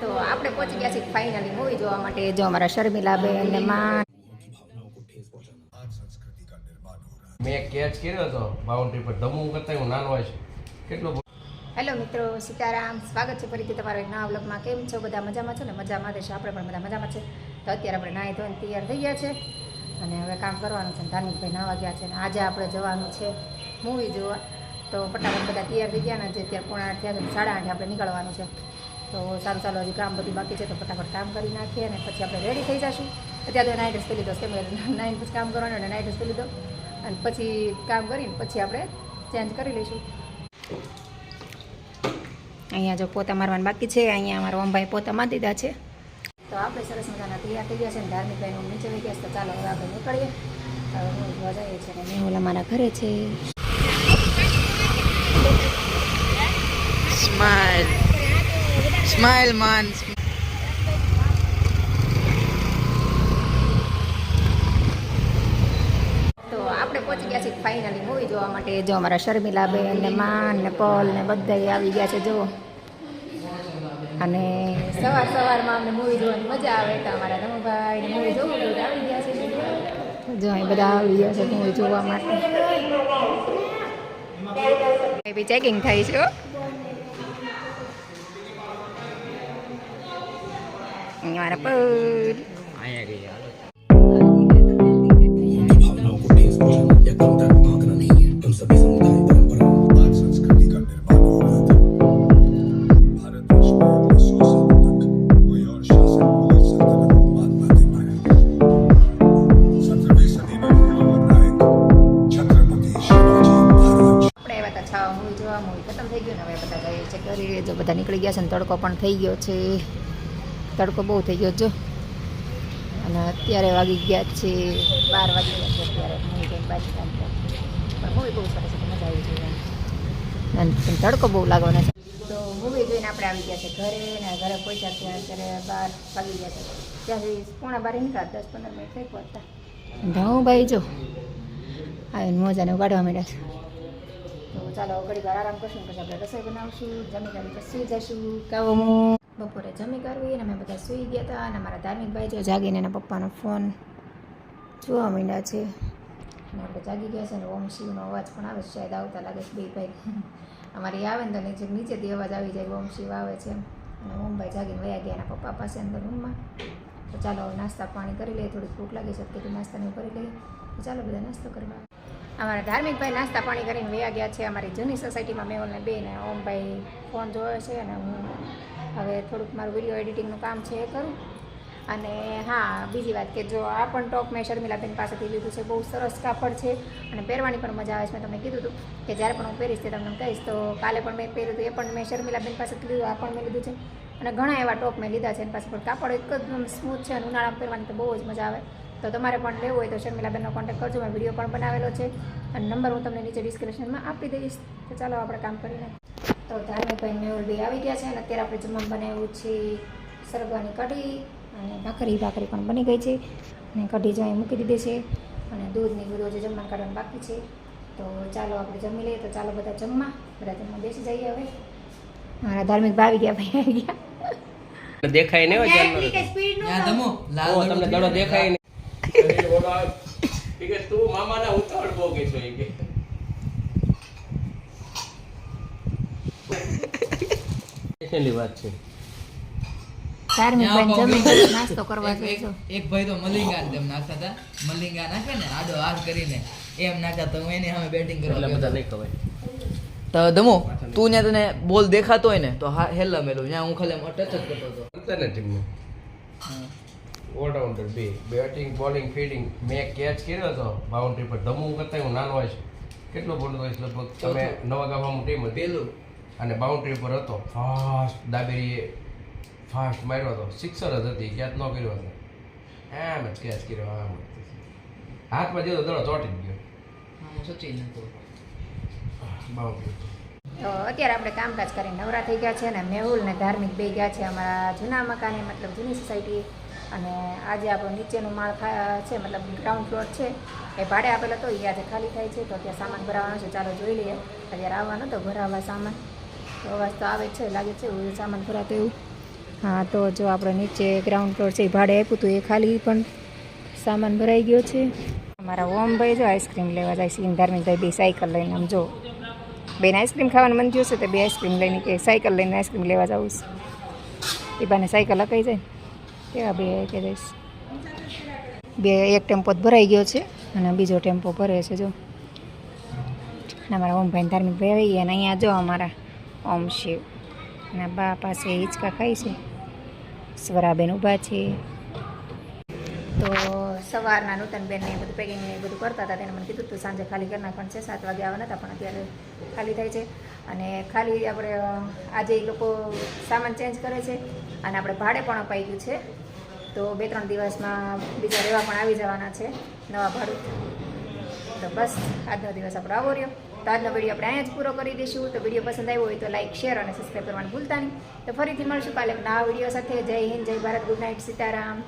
તો આપણે પહોંચી ગયા છીએ ફાઇનલી મૂવી જોવા માટે. જો અમારા શર્મિલાબેન ને માં મેં કેચ કર્યો હતો બાઉન્ડ્રી પર ધમું કરતા હું નાનો છે. કેટલો હેલો મિત્રો સીતારામ. સ્વાગત છે ફરીથી તમારો એક નવા બ્લોગમાં કેમ છો? બધા મજામાં છો ને? મજામાં દેશો આપણે પણ બધા મજામાં છે. તો અત્યારે આપણે નાહી ધોઈને તૈયાર થઈ ગયા છે. અને હવે કામ કરવાનું છે ધાર્મિકભાઈ નાવા ગયા છે અને આજે આપણે જવાનું છે મૂવી જોવા. તો ફટાફટ બધા તૈયાર થઈ ગયા ને જે અત્યારે પોણા થયા છે સાડા આઠે આપણે નીકળવાનું છે. તો સારું, ચાલો, હજી કામ બધું બાકી છે તો ફટાફટ કામ કરી નાખીએ અને પછી આપણે રેડી થઈ જશું. અત્યારે તો નાઇટ ડ્રેસ પહેરી દો, કેમ નાઇટ પછી કામ કરવાનું અને નાઇટ ડ્રેસ પહેરી દો. અને પછી કામ કરીને પછી આપણે ચેન્જ કરી લઈશું. અહીંયા જો પોતા મારવાનું બાકી છે, અહીંયા અમારા ઓમભાઈ પોતા મારી દીધા છે. તો આપણે સરસ મજાના તૈયાર થઈ ગયા છે ને ધાર્મિક ભાઈનું નીચે વહી ગયા છે, તો ચાલો હવે આપણે નીકળીએ. હવે હું જોવા જઈએ છીએ અને મેહુલ અમારા ઘરે છે. Smile. Smile, man. તો આપણે પહોંચી ગયા છીએ ફાઇનલી મૂવી જોવા માટે. જો અમારા શર્મિલાબેન ને માન ને પલ ને બધા આવી ગયા છે જો. અને સવાર સવારમાં અમને મૂવી જોવાની મજા આવે તો અમારા રમુભાઈ ને મૂવી જોવું તો આવી ગયા છે. જો અહીં બધા આવી ગયા છે મૂવી જોવા માટે. ચેકિંગ થાય છે Nyara pun. જોવા dia. ખતમ થઈ ગયું ને હવે બધા ગયે છે ઘરે જો બધા નીકળી ગયા છે ને તડકો પણ થઈ ગયો છે તડકો બહુ થઈ ગયો જો અને અત્યારે વાગી ગયા છે. બાર વાગી ગયા છે. અત્યારે મૂવી જઈને બાજુ કામ પણ મૂવી બહુ સરસ છે. મજા આવી જોઈ અને તડકો બહુ લાગવાનો છે. તો મૂવી જોઈને આપણે આવી ગયા છે ઘરે ને ઘરે પહોંચ્યા ત્યાં અત્યારે બાર વાગી ગયા છે. ત્યાંથી પોણા બારે નીકળ્યા. દસ પંદર મિનિટ થઈ પહોંચતા હું ભાઈ જો આવીને મોજાને ઉગાડવા માંડ્યા છે. તો ચાલો ઘડી વાર આરામ કરશું. પછી આપણે રસોઈ બનાવશું. જમી જમી પછી જશું કાવો હું બપોરે જમી કરવી અને અમે બધા સૂઈ ગયા હતા અને મારા ધાર્મિક ભાઈ જો જાગીને એના પપ્પાનો ફોન જોવા માંડ્યા છે. અને આપણે જાગી ગયા છે અને ઓમ શિવનો અવાજ પણ આવે છે, શાયદ આવતા લાગે છે બે ભાઈ. અમારી આવે ને તો નીચે નીચેથી અવાજ આવી જાય, ઓમ શિવ આવે છે. અને ઓમભાઈ જાગીને વયા ગયા એના પપ્પા પાસે અંદર રૂમમાં. તો ચાલો હવે નાસ્તા પાણી કરી લઈએ, થોડીક ભૂખ લાગી છે કે નાસ્તાને કરી લઈએ. તો ચાલો બધા નાસ્તો કરવા. અમારા ધાર્મિકભાઈ નાસ્તા પાણી કરીને વયા ગયા છે. અમારી જૂની સોસાયટીમાં મેવલને બે ને ઓમભાઈ ફોન જોયો છે અને હું હવે થોડુંક મારું વીડિયો એડિટિંગનું કામ છે એ કરું. અને હા, બીજી વાત કે જો આ પણ ટોપ મેં શર્મિલાબેન પાસેથી લીધું છે, બહુ સરસ કાપડ છે અને પહેરવાની પણ મજા આવે છે, મેં તમને કીધું હતું કે જ્યારે પણ હું પહેરીશ તે તમને કહીશ. તો કાલે પણ મેં પહેર્યું હતું, એ પણ મેં શર્મિલાબેન પાસેથી લીધું, આ પણ મેં લીધું છે. અને ઘણા એવા ટોપ મેં લીધા છે એની પાસે, પણ કાપડ એકદમ સ્મૂથ છે અને ઉનાળામાં પહેરવાની તો બહુ જ મજા આવે. તો તમારે પણ લેવું હોય તો શર્મિલાબેનનો કોન્ટેક્ટ કરજો, મેં વીડિયો પણ બનાવેલો છે. અને નંબર હું તમને નીચે ડિસ્ક્રિપ્શનમાં આપી દઈશ. તો ચાલો આપણે કામ કરીને તો ધાર્મિકભાઈ મેહુલ બી આવી ગયા છે અને અત્યારે આપણે જમવા બનાવ્યું છે સરગવાની કઢી અને ભાખરી ભાખરી પણ બની ગઈ છે. અને કઢી જો મૂકી દીધી છે અને દૂધની બધું જે જમવાનું કાઢવાનું બાકી છે. તો ચાલો આપણે જમી લઈએ. તો ચાલો બધા જમવા. બધા જમવા બેસી જઈએ હવે. મારા ધાર્મિક ભાઈ આવી ગયા ભાઈ આવી ગયા. દેખાય તમને દડો દેખાય ને તું મામાના ઉતાવળ બહુ કે છો કે. એની વાત છે. ધાર્મિક ભાઈ જમી નાસ્તો કરવા જઈશું. એક ભાઈ તો મલિંગા ને તેમ નાખતા હતા. મલિંગા નાખે ને આડો હાથ કરીને એમ નાખતા તો હું એની સામે બેટિંગ કરવા એટલે બધા નહીં ખવાય. તો દમો તું ને તને બોલ દેખાતો હોય ને તો હા હેલા મેલો. ત્યાં હું ખાલી મટચ ટચ જ કરતો હતો. અલ્ટરનેટિવનું હા. ઓલરાઉન્ડર બે. બેટિંગ બોલિંગ ફિલ્ડિંગ મેં કેચ કર્યો હતો. બાઉન્ડ્રી પર ધમું કરતા હું નાનો હોય છે. કેટલો બોલ હોય લગભગ? તમે નવા ગામમાં ટીમ હતી. પેલું. અને બાઉન્ડ્રી પર હતો. ફાસ્ટ દાબેરીએ ફાસ્ટ માર્યો હતો. સિક્સર જ હતી ક્યાંક ન કર્યો હતો. એમ જ કેચ કર્યો આમ જ. હાથમાં જેવો દડો ચોટી જ ગયો. સચિન બાઉન્ડ્રી તો અત્યારે આપણે કામકાજ કરીને નવરા થઈ ગયા છે ને મેહુલ ને ધાર્મિક બે ગયા છે અમારા જૂના મકાને મતલબ જૂની સોસાયટી અને આજે આપણો નીચેનું માળ ખા- છે મતલબ ગ્રાઉન્ડ ફ્લોર છે. એ ભાડે આપેલો હતો એ આજે ખાલી થાય છે. તો ત્યાં સામાન ભરાવાનો છે. ચાલો જોઈ લઈએ. અત્યારે આવવાનો તો ભરાવવા સામાન. તો અવાજ તો આવે છે, લાગે છે એવું સામાન ભરાતો એવું. હા, તો જો આપણે નીચે ગ્રાઉન્ડ ફ્લોર છે એ ભાડે આપ્યું હતું, એ ખાલી પણ સામાન ભરાઈ ગયો છે. અમારા ઓમભાઈ જો આઈસ્ક્રીમ લેવા જાય છે ધાર્મિકભાઈ બે સાયકલ લઈને, આમ જો. બેન આઈસ્ક્રીમ ખાવાનું મન થયું છે તો બે આઈસ્ક્રીમ લઈને કે સાયકલ લઈને આઈસ્ક્રીમ લેવા જવું છે. એ બાને સાયકલ અકાઈ જાય. કેવા બે કે જઈશ બે, એક ટેમ્પો જ ભરાઈ ગયો છે અને બીજો ટેમ્પો ભરે છે, જો. અમારા ઓમભાઈ ધાર્મિકભાઈ આવી ગયા અને અહીંયા જો અમારા ઓમ શિવ અને બા પાસે હિંચકા ખાય છે. સ્વરાબેન ઊભા છે. તો સવારના નૂતનબેનને બધું પેકિંગ ને બધું કરતા હતા તેને મને કીધું હતું સાંજે ખાલી કરી નાખવાનું છે, સાત વાગે આવવાના હતા, પણ અત્યારે ખાલી થાય છે. અને ખાલી આપણે આજે એ લોકો સામાન ચેન્જ કરે છે અને આપણે ભાડે પણ અપાઈ ગયું છે. તો બે ત્રણ દિવસમાં બીજા રહેવા પણ આવી જવાના છે, નવા ભાડું. તો બસ, આજનો દિવસ આપણો આવો રહ્યો. તો આજનો વીડિયો આપણે અહીંયા જ પૂરો કરી દઈશું. તો વીડિયો પસંદ આવ્યો હોય તો લાઇક શેર અને સબસ્ક્રાઈબ કરવાનું ભૂલતા નહીં. તો ફરીથી મળશું કાલે નવા વીડિયો સાથે. જય હિન્દ, જય ભારત, ગુડ નાઇટ, સીતારામ.